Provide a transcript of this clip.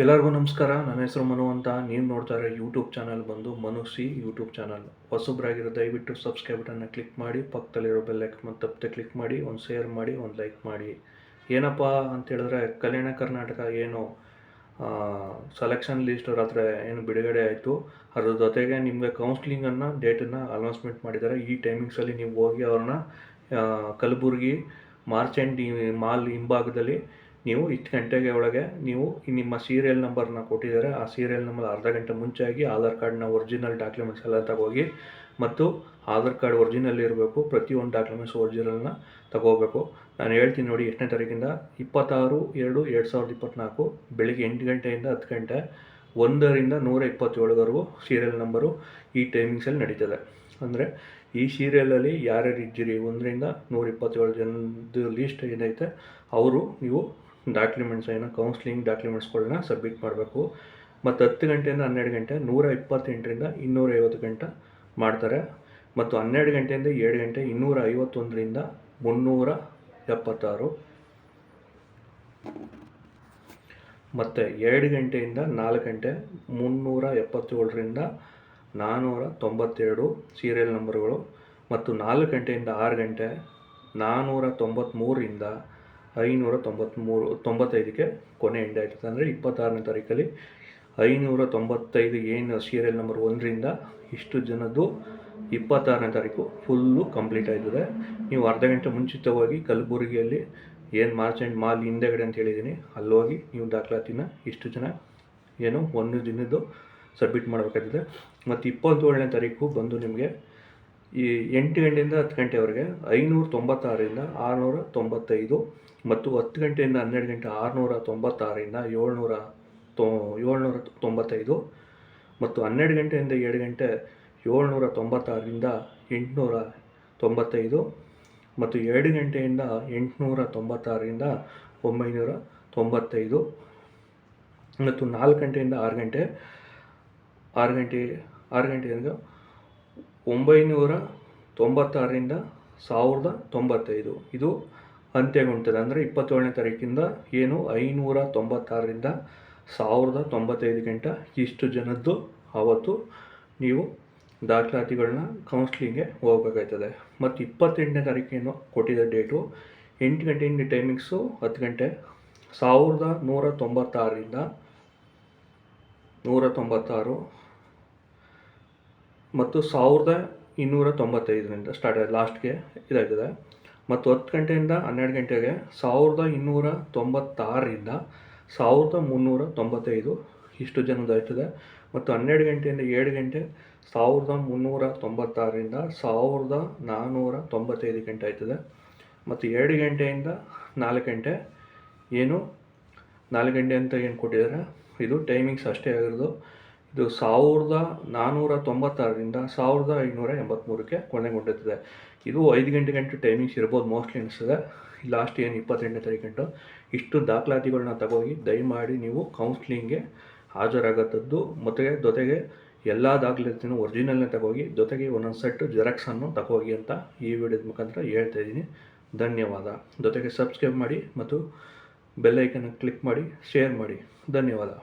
ಎಲ್ಲರಿಗೂ ನಮಸ್ಕಾರ. ನನ್ನ ಹೆಸರು ಮನು ಅಂತ. ನೀವು ನೋಡ್ತಾ ಇರೋ ಯೂಟ್ಯೂಬ್ ಚಾನಲ್ ಬಂದು ಮನು ಸಿ ಯೂಟ್ಯೂಬ್ ಚಾನಲ್ ಹೊಸಬ್ರಾಗಿರೋ ದಯವಿಟ್ಟು ಸಬ್ಸ್ಕ್ರೈಬ್ ಬಟನ್ನ ಕ್ಲಿಕ್ ಮಾಡಿ, ಪಕ್ಕದಲ್ಲಿರೋ ಬೆಲ್ಲೈಕ್ ಮತ್ತು ತಪ್ಪದೆ ಕ್ಲಿಕ್ ಮಾಡಿ, ಒಂದು ಶೇರ್ ಮಾಡಿ, ಒಂದು ಲೈಕ್ ಮಾಡಿ. ಏನಪ್ಪ ಅಂತ ಹೇಳಿದ್ರೆ, ಕಲ್ಯಾಣ ಕರ್ನಾಟಕ ಏನು ಸೆಲೆಕ್ಷನ್ ಲಿಸ್ಟ್ ಅವ್ರ ಹತ್ರ ಏನು ಬಿಡುಗಡೆ ಆಯಿತು. ಅದ್ರ ಜೊತೆಗೆ ನಿಮಗೆ ಕೌನ್ಸ್ಲಿಂಗನ್ನು ಡೇಟನ್ನು ಅನೌನ್ಸ್ಮೆಂಟ್ ಮಾಡಿದ್ದಾರೆ. ಈ ಟೈಮಿಂಗ್ಸಲ್ಲಿ ನೀವು ಹೋಗಿ ಅವ್ರನ್ನ ಕಲಬುರಗಿ, ಮಾರ್ಚ್ ಎಂಡ್ ಮಾಲ್ ಹಿಂಭಾಗದಲ್ಲಿ ನೀವು ಇಷ್ಟು ಗಂಟೆಗೆ ಒಳಗೆ ನೀವು ನಿಮ್ಮ ಸೀರಿಯಲ್ ನಂಬರ್ನ ಕೊಟ್ಟಿದ್ದಾರೆ. ಆ ಸೀರಿಯಲ್ ನಂಬರ್ ಅರ್ಧ ಗಂಟೆ ಮುಂಚೆ ಆಗಿ ಆಧಾರ್ ಕಾರ್ಡ್ನ ಒರಿಜಿನಲ್ ಡಾಕ್ಯುಮೆಂಟ್ಸ್ ಎಲ್ಲ ತಗೋಗಿ ಮತ್ತು ಆಧಾರ್ ಕಾರ್ಡ್ ಒರಿಜಿನಲ್ ಇರಬೇಕು. ಪ್ರತಿಯೊಂದು ಡಾಕ್ಯುಮೆಂಟ್ಸ್ ಒರಿಜಿನಲ್ನ ತಗೋಬೇಕು. ನಾನು ಹೇಳ್ತೀನಿ ನೋಡಿ ಎಷ್ಟನೇ ತಾರೀಕಿಂದ? ಇಪ್ಪತ್ತಾರು ಎರಡು ಎರಡು ಸಾವಿರದ ಇಪ್ಪತ್ತ್ನಾಲ್ಕು ಬೆಳಿಗ್ಗೆ ಎಂಟು ಗಂಟೆಯಿಂದ ಹತ್ತು ಗಂಟೆ ಒಂದರಿಂದ ನೂರ ಇಪ್ಪತ್ತೇಳುವರೆಗೂ ಸೀರಿಯಲ್ ನಂಬರು ಈ ಟೈಮಿಂಗ್ಸಲ್ಲಿ ನಡೀತದೆ. ಅಂದರೆ ಈ ಸೀರಿಯಲಲ್ಲಿ ಯಾರ್ಯಾರು ಇದ್ದೀರಿ? ಒಂದರಿಂದ ನೂರ ಇಪ್ಪತ್ತೇಳು ಜನದ ಲೀಸ್ಟ್ ಏನೈತೆ ಅವರು ನೀವು ಡಾಕ್ಯುಮೆಂಟ್ಸ್ ಏನೋ ಕೌನ್ಸ್ಲಿಂಗ್ ಡಾಕ್ಯುಮೆಂಟ್ಸ್ಗಳನ್ನ ಸಬ್ಮಿಟ್ ಮಾಡಬೇಕು. ಮತ್ತು ಹತ್ತು ಗಂಟೆಯಿಂದ ಹನ್ನೆರಡು ಗಂಟೆ, ನೂರ ಇಪ್ಪತ್ತೆಂಟರಿಂದ ಇನ್ನೂರ ಐವತ್ತು ಗಂಟೆ ಮಾಡ್ತಾರೆ. ಮತ್ತು ಹನ್ನೆರಡು ಗಂಟೆಯಿಂದ ಏಳು ಗಂಟೆ, ಇನ್ನೂರ ಐವತ್ತೊಂದರಿಂದ ಮುನ್ನೂರ ಎಪ್ಪತ್ತಾರು. ಮತ್ತು ಎರಡು ಗಂಟೆಯಿಂದ ನಾಲ್ಕು ಗಂಟೆ, ಮುನ್ನೂರ ಎಪ್ಪತ್ತೇಳರಿಂದ ನಾನ್ನೂರ ತೊಂಬತ್ತೆರಡು ಸೀರಿಯಲ್ ನಂಬರ್ಗಳು ಮತ್ತು ನಾಲ್ಕು ಗಂಟೆಯಿಂದ ಆರು ಗಂಟೆ ನಾನ್ನೂರ ತೊಂಬತ್ತ್ಮೂರರಿಂದ ಐನೂರ ತೊಂಬತ್ತ್ಮೂರು ತೊಂಬತ್ತೈದಕ್ಕೆ ಕೊನೆ ಎಂಡ್ ಆಯಿತು ಅಂದರೆ ಇಪ್ಪತ್ತಾರನೇ ತಾರೀಕಲ್ಲಿ ಐನೂರ ತೊಂಬತ್ತೈದು ಏನು ಸೀರಿಯಲ್ ನಂಬರ್ ಒಂದರಿಂದ ಇಷ್ಟು ಜನದ್ದು ಇಪ್ಪತ್ತಾರನೇ ತಾರೀಕು ಫುಲ್ಲು ಕಂಪ್ಲೀಟ್ ಆಯ್ತದೆ. ನೀವು ಅರ್ಧ ಗಂಟೆ ಮುಂಚಿತವಾಗಿ ಕಲಬುರಗಿಯಲ್ಲಿ ಏನು ಮಾರ್ಚ್ ಆ್ಯಂಡ್ ಮಾಲ್ ಹಿಂದೆಗಡೆ ಅಂತ ಹೇಳಿದ್ದೀನಿ, ಅಲ್ಲಿ ಹೋಗಿ ನೀವು ದಾಖಲಾತಿನ ಇಷ್ಟು ಜನ ಏನು ಒಂದು ದಿನದ್ದು ಸಬ್ಮಿಟ್ ಮಾಡಬೇಕಾಗ್ತದೆ ಮತ್ತು ಇಪ್ಪತ್ತೇಳನೇ ತಾರೀಕು ಬಂದು ನಿಮಗೆ ಈ ಎಂಟು ಗಂಟೆಯಿಂದ ಹತ್ತು ಗಂಟೆವರೆಗೆ ಐನೂರ ತೊಂಬತ್ತಾರರಿಂದ ಆರುನೂರ ತೊಂಬತ್ತೈದು ಮತ್ತು ಹತ್ತು ಗಂಟೆಯಿಂದ ಹನ್ನೆರಡು ಗಂಟೆ ಆರುನೂರ ತೊಂಬತ್ತಾರರಿಂದ ಏಳ್ನೂರ ತೊ, ಏಳ್ನೂರ ತೊಂಬತ್ತೈದು ಮತ್ತು ಹನ್ನೆರಡು ಗಂಟೆಯಿಂದ ಎರಡು ಗಂಟೆ ಏಳ್ನೂರ ತೊಂಬತ್ತಾರರಿಂದ ಎಂಟುನೂರ ತೊಂಬತ್ತೈದು ಮತ್ತು ಎರಡು ಗಂಟೆಯಿಂದ ಎಂಟುನೂರ ತೊಂಬತ್ತಾರರಿಂದ ಒಂಬೈನೂರ ತೊಂಬತ್ತೈದು ಮತ್ತು ನಾಲ್ಕು ಗಂಟೆಯಿಂದ ಆರು ಗಂಟೆ ಆರು ಗಂಟೆ, ಆರು ಗಂಟೆಯಿಂದ ಒಂಬೈನೂರ ತೊಂಬತ್ತಾರರಿಂದ ಸಾವಿರದ ತೊಂಬತ್ತೈದು. ಇದು ಅಂತ್ಯಗೊಳ್ತದೆ ಅಂದರೆ ಇಪ್ಪತ್ತೇಳನೇ ತಾರೀಕಿಂದ ಏನು? ಐನೂರ ತೊಂಬತ್ತಾರರಿಂದ ಸಾವಿರದ ತೊಂಬತ್ತೈದು ಗಂಟ ಇಷ್ಟು ಜನದ್ದು ಆವತ್ತು ನೀವು ದಾಖಲಾತಿಗಳನ್ನ ಕೌನ್ಸ್ಲಿಂಗ್ಗೆ ಹೋಗಬೇಕಾಯ್ತದೆ ಮತ್ತು ಇಪ್ಪತ್ತೆಂಟನೇ ತಾರೀಕೇನು ಕೊಟ್ಟಿದ್ದ ಡೇಟು ಎಂಟು ಗಂಟೆಯಿಂದ ಟೈಮಿಂಗ್ಸು ಹತ್ತು ಗಂಟೆ ಸಾವಿರದ ನೂರ ತೊಂಬತ್ತಾರರಿಂದ ನೂರ ತೊಂಬತ್ತಾರು ಮತ್ತು ಸಾವಿರದ ಇನ್ನೂರ ತೊಂಬತ್ತೈದರಿಂದ ಸ್ಟಾರ್ಟ್ ಆಯಿತು ಲಾಸ್ಟ್ಗೆ ಇದಾಗ್ತದೆ. ಮತ್ತು ಹತ್ತು ಗಂಟೆಯಿಂದ ಹನ್ನೆರಡು ಗಂಟೆಗೆ ಸಾವಿರದ ಇನ್ನೂರ ತೊಂಬತ್ತಾರರಿಂದ ಸಾವಿರದ ಮುನ್ನೂರ ತೊಂಬತ್ತೈದು ಇಷ್ಟು ಜನದಾಯ್ತದೆ ಮತ್ತು ಹನ್ನೆರಡು ಗಂಟೆಯಿಂದ ಏಳು ಗಂಟೆ ಸಾವಿರದ ಮುನ್ನೂರ ತೊಂಬತ್ತಾರರಿಂದ ಸಾವಿರದ ನಾನ್ನೂರ ತೊಂಬತ್ತೈದು ಗಂಟೆ ಆಯ್ತದೆ. ಮತ್ತು ಎರಡು ಗಂಟೆಯಿಂದ ನಾಲ್ಕು ಗಂಟೆ ಏನು? ನಾಲ್ಕು ಗಂಟೆ ಅಂತ ಏನು ಕೊಟ್ಟಿದ್ದಾರೆ? ಇದು ಟೈಮಿಂಗ್ಸ್ ಅಷ್ಟೇ ಆಗಿರೋದು. ಇದು ಸಾವಿರದ ನಾನ್ನೂರ ತೊಂಬತ್ತಾರರಿಂದ ಸಾವಿರದ ಐನೂರ ಎಂಬತ್ತ್ಮೂರಕ್ಕೆ ಕೊನೆಗೊಂಡಿರ್ತದೆ. ಇದು ಐದು ಗಂಟೆ ಗಂಟೆ ಟೈಮಿಂಗ್ಸ್ ಇರ್ಬೋದು ಮೋಸ್ಟ್ಲಿ ಅನಿಸ್ತದೆ ಲಾಸ್ಟ್ ಏನು ಇಪ್ಪತ್ತೆಂಟನೇ ತಾರೀಕು ಇಷ್ಟು ದಾಖಲಾತಿಗಳನ್ನ ತಗೋಗಿ ದಯಮಾಡಿ ನೀವು ಕೌನ್ಸ್ಲಿಂಗ್ಗೆ ಹಾಜರಾಗತ್ತದ್ದು. ಮತ್ತು ಜೊತೆಗೆ ಎಲ್ಲ ದಾಖಲಾತಿನೂ ಒರಿಜಿನಲ್ನೇ ತಗೋಗಿ, ಜೊತೆಗೆ ಒಂದೊಂದು ಸೆಟ್ ಜೆರಾಕ್ಸನ್ನು ತಗೋಗಿ ಅಂತ ಈ ವಿಡಿಯೋದ ಮುಖಾಂತರ ಹೇಳ್ತಾ ಇದ್ದೀನಿ. ಧನ್ಯವಾದ. ಜೊತೆಗೆ ಸಬ್ಸ್ಕ್ರೈಬ್ ಮಾಡಿ ಮತ್ತು ಬೆಲ್ಲೈಕನ್ನು ಕ್ಲಿಕ್ ಮಾಡಿ ಶೇರ್ ಮಾಡಿ. ಧನ್ಯವಾದ.